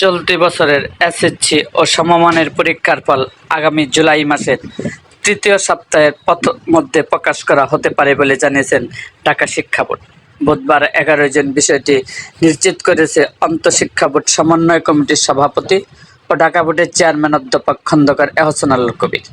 চলতি বছরের এসএসসি ও সমমানের পরীক্ষার ফল আগামী জুলাই মাসের তৃতীয় সপ্তাহের পথ মধ্যে প্রকাশ করা হতে পারে বলে জানিয়েছেন ঢাকা শিক্ষা বোর্ড। বুধবার এগারোই জন বিষয়টি নিশ্চিত করেছে অন্তঃশিক্ষা বোর্ড সমন্বয় কমিটির সভাপতি ও ঢাকা বোর্ডের চেয়ারম্যান অধ্যাপক খন্দকার এহসান আল কবির।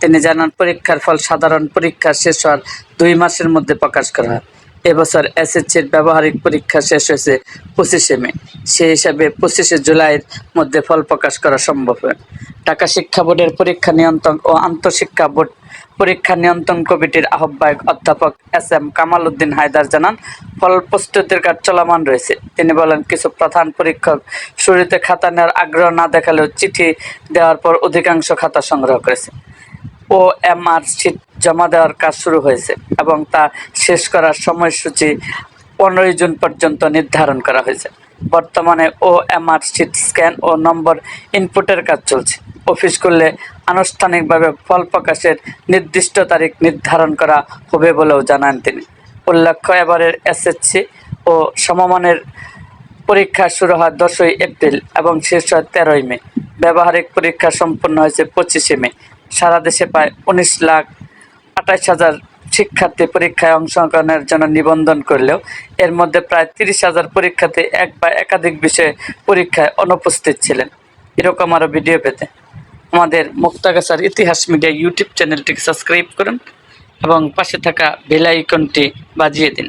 তিনি জানান, পরীক্ষার ফল সাধারণ পরীক্ষা শেষ হওয়ার দুই মাসের মধ্যে প্রকাশ করা হয়। এবছর এসএসসির ব্যবহারিক পরীক্ষা শেষ হয়েছে পঁচিশে মে। সেই হিসাবে পঁচিশে জুলাইয়ের মধ্যে ফল প্রকাশ করা সম্ভব হয় ঢাকা শিক্ষা বোর্ডের পরীক্ষা নিয়ন্ত্রণ ও আন্তঃশিক্ষা বোর্ড পরীক্ষা নিয়ন্ত্রণ কমিটির আহ্বায়ক অধ্যাপক এস এম কামাল উদ্দিন হায়দার জানান, ফল প্রস্তুতির কাজ চলমান রয়েছে। তিনি বলেন, কিছু প্রধান পরীক্ষক শুরুতে খাতা নেওয়ার আগ্রহ না দেখালেও চিঠি দেওয়ার পর অধিকাংশ খাতা সংগ্রহ করেছে। ও এমআর সিট জমা দেওয়ার কাজ শুরু হয়েছে এবং তা শেষ করার সময়সূচি পনেরোই জুন পর্যন্ত নির্ধারণ করা হয়েছে। বর্তমানে ও এমআর সিট স্ক্যান ও নম্বর ইনপুটের কাজ চলছে। অফিস করলে আনুষ্ঠানিকভাবে ফল প্রকাশের নির্দিষ্ট তারিখ নির্ধারণ করা হবে বলেও জানান তিনি। উল্লেখ্য, এবারের এসএসসি ও সমমানের পরীক্ষা শুরু হয় দশই এপ্রিল এবং শেষ হয় তেরোই মে। ব্যবহারিক পরীক্ষা সম্পন্ন হয়েছে পঁচিশে মে। সারা দেশে প্রায় উনিশ লাখ আঠাশ হাজার শিক্ষার্থী পরীক্ষায় অংশগ্রহণের জন্য নিবন্ধন করলেও এর মধ্যে প্রায় তিরিশ হাজার পরীক্ষার্থী এক বা একাধিক বিষয়ে পরীক্ষায় অনুপস্থিত ছিলেন। এরকম আরও ভিডিও পেতে আমাদের মুক্তাগাছার ইতিহাস মিডিয়া ইউটিউব চ্যানেলটিকে সাবস্ক্রাইব করুন এবং পাশে থাকা বেল আইকনটি বাজিয়ে দিন।